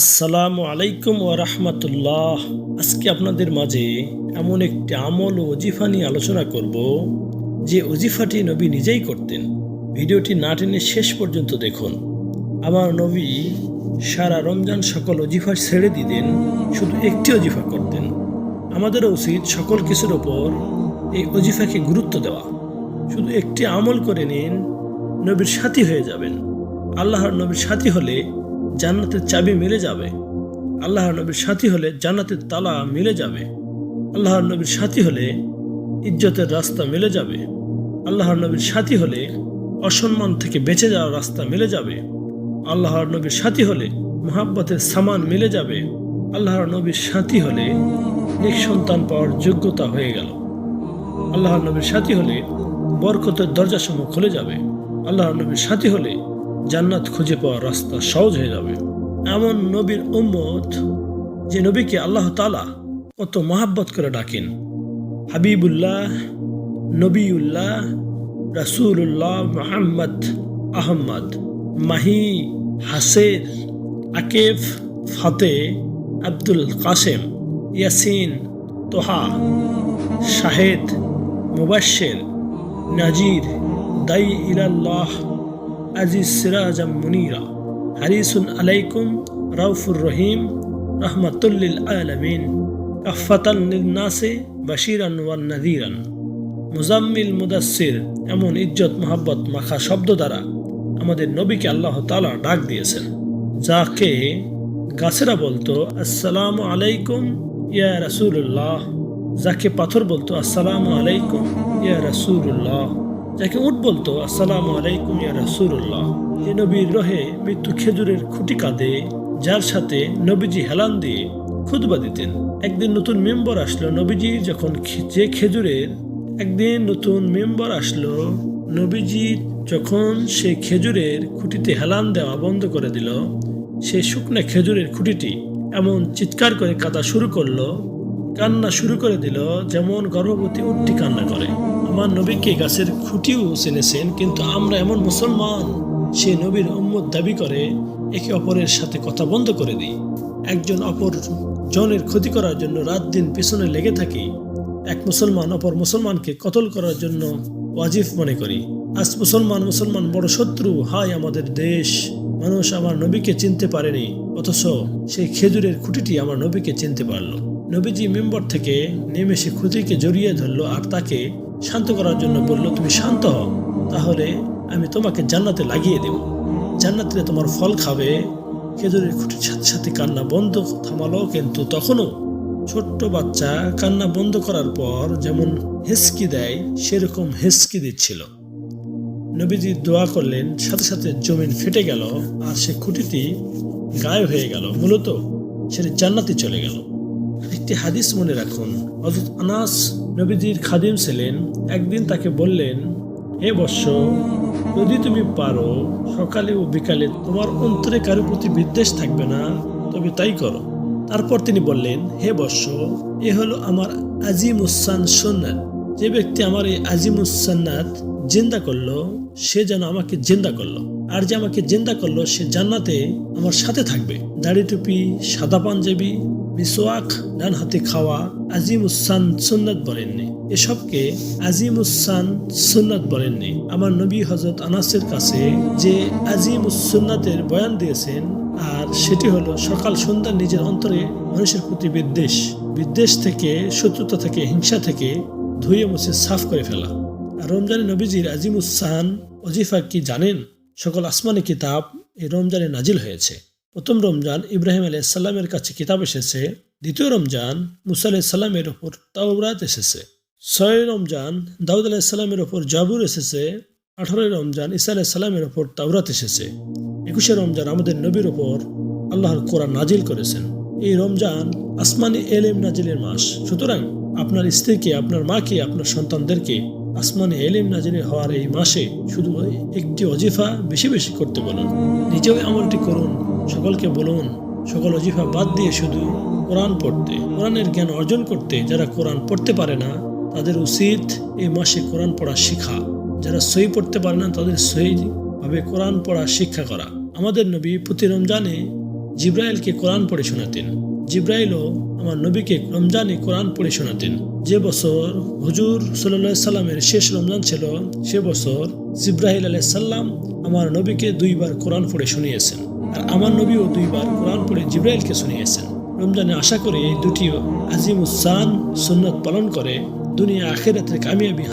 আসসালামু আলাইকুম ও রহমতুল্লাহ। আজকে আপনাদের মাঝে এমন একটি আমল ও অজিফা নিয়ে আলোচনা করব, যে অজিফাটি নবী নিজেই করতেন। ভিডিওটি না টেনে শেষ পর্যন্ত দেখুন। আমার নবী সারা রমজান সকল অজিফা ছেড়ে দিতেন, শুধু একটি অজিফা করতেন। আমাদেরও উচিত সকল কিছুর ওপর এই অজিফাকে গুরুত্ব দেওয়া। শুধু একটি আমল করে নিন, নবীর সাথী হয়ে যাবেন। আল্লাহর নবীর সাথী হলে জান্নাতের চাবি মিলে যাবে। আল্লাহর নবীর সাথী হলে জান্নাতের তালা মিলে যাবে। আল্লাহর নবীর সাথী হলে ইজ্জতের রাস্তা মিলে যাবে। আল্লাহর নবীর সাথী হলে অসম্মান থেকে বেঁচে যাওয়ার রাস্তা মিলে যাবে। আল্লাহর নবীর সাথী হলে মহাব্বতের সামান মিলে যাবে। আল্লাহর নবীর সাথী হলে নিঃসন্তান পাওয়ার যোগ্যতা হয়ে গেল। আল্লাহর নবীর সাথী হলে বরকতের দরজাসমূহ খুলে যাবে। আল্লাহর নবীর সাথী হলে জান্নাত খুঁজে পাওয়ার রাস্তা সহজ হয়ে যাবে। এমন নবীর উম্মত যে নবীকে আল্লাহ তালা কত মহাব্বত করে ডাকেন। হাবিবুল্লাহ, নবীউল্লাহ, রাসূলুল্লাহ মোহাম্মদ আহম্মদ মাহি, হাসের, আকেফ ফাতে আব্দুল কাসেম ইয়াসিন, তোহা, শাহেদ, মুবাশ্শের, নাজির দাই ইলাল্লাহ। আজিজ সিরাজাম মুনিরা। হারিসুন আলাইকুম রাউফুর রহিম রহমাতুল্লিল আলমিন। কাফাতান নাসে, বাশিরান ওয়ান নাদিরান মুজাম্মিল মুদাসির এমন ইজ্জত, মোহাব্বত, মাখা শব্দ দ্বারা আমাদের নবীকে আল্লাহ তালা ডাক দিয়েছেন। যাকে গাছেরা বলতো, আসসালামু আলাইকুম, ইয়া রাসূলুল্লাহ। যাকে পাথর বলতো, আসসালামু আলাইকুম, ইয়া রাসূলুল্লাহ। যাকে উঠ বলতো, আসসালামু আলাইকুম ইয়া রাসূলুল্লাহ। যে নবীর রহে মৃত্যু খেজুরের খুঁটি কাঁদে, যার সাথে নবীজি হেলান দিয়ে খুতবা দিতেন। একদিন নতুন মেম্বার আসলো নবীজি, যখন যে খেজুরের একদিন নতুন মেম্বার আসলো নবীজি, যখন সে খেজুরের খুঁটিতে হেলান দেওয়া বন্ধ করে দিল, সে শুকনো খেজুরের খুঁটিটি এমন চিৎকার করে কাঁদা শুরু করল কান্না শুরু করে দিল, যেমন গর্ভবতী উঠটি কান্না করে। আমার নবীকে গাছের খুঁটিও চেনেছেন, কিন্তু আমরা এমন মুসলমান, সে নবীর উম্মত দাবি করে, একে অপরের সাথে কথা বন্ধ করে দিই। একজন অপর জনের ক্ষতি করার জন্য রাত দিন পিছনে লেগে থাকি। এক মুসলমান অপর মুসলমানকে কতল করার জন্য ওয়াজিফ মনে করি। আজ মুসলমান মুসলমান বড় শত্রু, হায় আমাদের দেশ। মানুষ আমার নবীকে চিনতে পারেনি, অথচ সেই খেজুরের খুঁটিটি আমার নবীকে চিনতে পারল। নবীজি মেম্বর থেকে নেমে সে খুঁটিকে জড়িয়ে ধরলো আর তাকে শান্ত করার জন্য বলল, তুমি শান্ত হও, তাহলে আমি তোমাকে জান্নাতে লাগিয়ে দেব। জান্নাতে তোমার ফল খাবে। খেজুরের খুঁটির সাথে সাথে কান্না বন্ধ থামালো, কিন্তু তখনও ছোট্ট বাচ্চা কান্না বন্ধ করার পর যেমন হেসকি দেয়, সেরকম হেসকি দিচ্ছিল। নবীজি দোয়া করলেন, সাথে সাথে জমিন ফেটে গেল আর সে খুঁটিটি গায়েব হয়ে গেল। মূলত সেটি জান্নাতে চলে গেল। একটি হাদিস মনে রাখুন। হজরত আনাস নবীজির খাদিম ছিলেন। একদিন তাকে বললেন, হে বৎস, যদি তুমি পারো, সকালে ও বিকালে তোমার অন্তরে কারও প্রতি বিদ্বেষ থাকবে না, তবে তাই করো। তারপর তিনি বললেন, হে বৎস, এ হলো আমার আজিম উসান সুন্নাত। যে ব্যক্তি আমার এই আজিম উসান্নাত জিন্দা করল, সে যেন আমাকে জিন্দা করল। আর যে আমাকে জিন্দা করল, সে জান্নাতে আমার সাথে থাকবে। দাড়ি টুপি, সাদা পাঞ্জাবি মিসওয়াক ডান হাতে খাওয়া আজিম উসান সুন্নাত বলেননি। এসবকে আজিম উসান সুন্নাত বলেননি। আমার নবী হজরত আনাসের কাছে যে আজিম সুন্নাতের বয়ান দিয়েছেন, আর সেটি হলো সকাল সন্ধ্যা নিজের অন্তরে মানুষের প্রতি বিদ্বেষ। বিদ্বেষ থেকে, শত্রুতা থেকে, হিংসা থেকে ধুয়ে মুছে সাফ করে ফেলা। আর রমজানে নবীজির আজিম উসান অজিফা কি জানেন? সকল আসমানি কিতাব এই রমজানে নাজিল হয়েছে। প্রথম রমজান ইব্রাহিম আলাইহিস সালামের কাছে কিতাব এসেছে। দ্বিতীয় রমজান মুসা আলাইহিস সালামের ওপর তাওরাত এসেছে। ছয় রমজান দাউদ আলাইহিস সালামের ওপর জাবুর এসেছে। আঠারোই রমজান ইসা আলাইহিস সালামের ওপর তাওরাত এসেছে। একুশে রমজান আমাদের নবীর ওপর আল্লাহর কোরআন নাজিল করেছেন। এই রমজান আসমানি এলেম নাজিলের মাস। সুতরাং আপনার স্ত্রীকে, আপনার মাকে, আপনার সন্তানদেরকে আসমানি এলেম নাজিল হওয়ার এই মাসে শুধু একটি অজিফা বেশি বেশি করতে বলুন। নিজেও এমনটি করুন। সকলকে বলুন, সকল অজিফা বাদ দিয়ে শুধু কোরআন পড়তে, কোরআনের জ্ঞান অর্জন করতে যারা কোরআন পড়তে পারে না, তাদের উচিত এই মাসে কোরআন পড়া শেখা। যারা সই পড়তে পারে না, তাদের সই ভাবে কোরআন পড়া শিক্ষা করা। আমাদের নবী প্রতি রমজানে জিব্রাইলকে কোরআন পড়ে শোনাতেন। জিব্রাইলও আমার নবীকে রমজানে কোরআন পড়ে শোনাতেন। যে বছর হুজুর সাল্লাহ সাল্লামের শেষ রমজান ছিল, সে বছর জিব্রাহিল আলাহ সাল্লাম আমার নবীকে দুইবার কোরআন পড়ে শুনিয়েছেন। আর আমার নবীও দুইবার কোরআন পড়ে জিব্রাইলকে শুনিয়েছেন। রমজানে আশা করে এই দুটি আজিম উসান সুন্নত পালন করে দুনিয়া আখেরাতের কামিয়াবি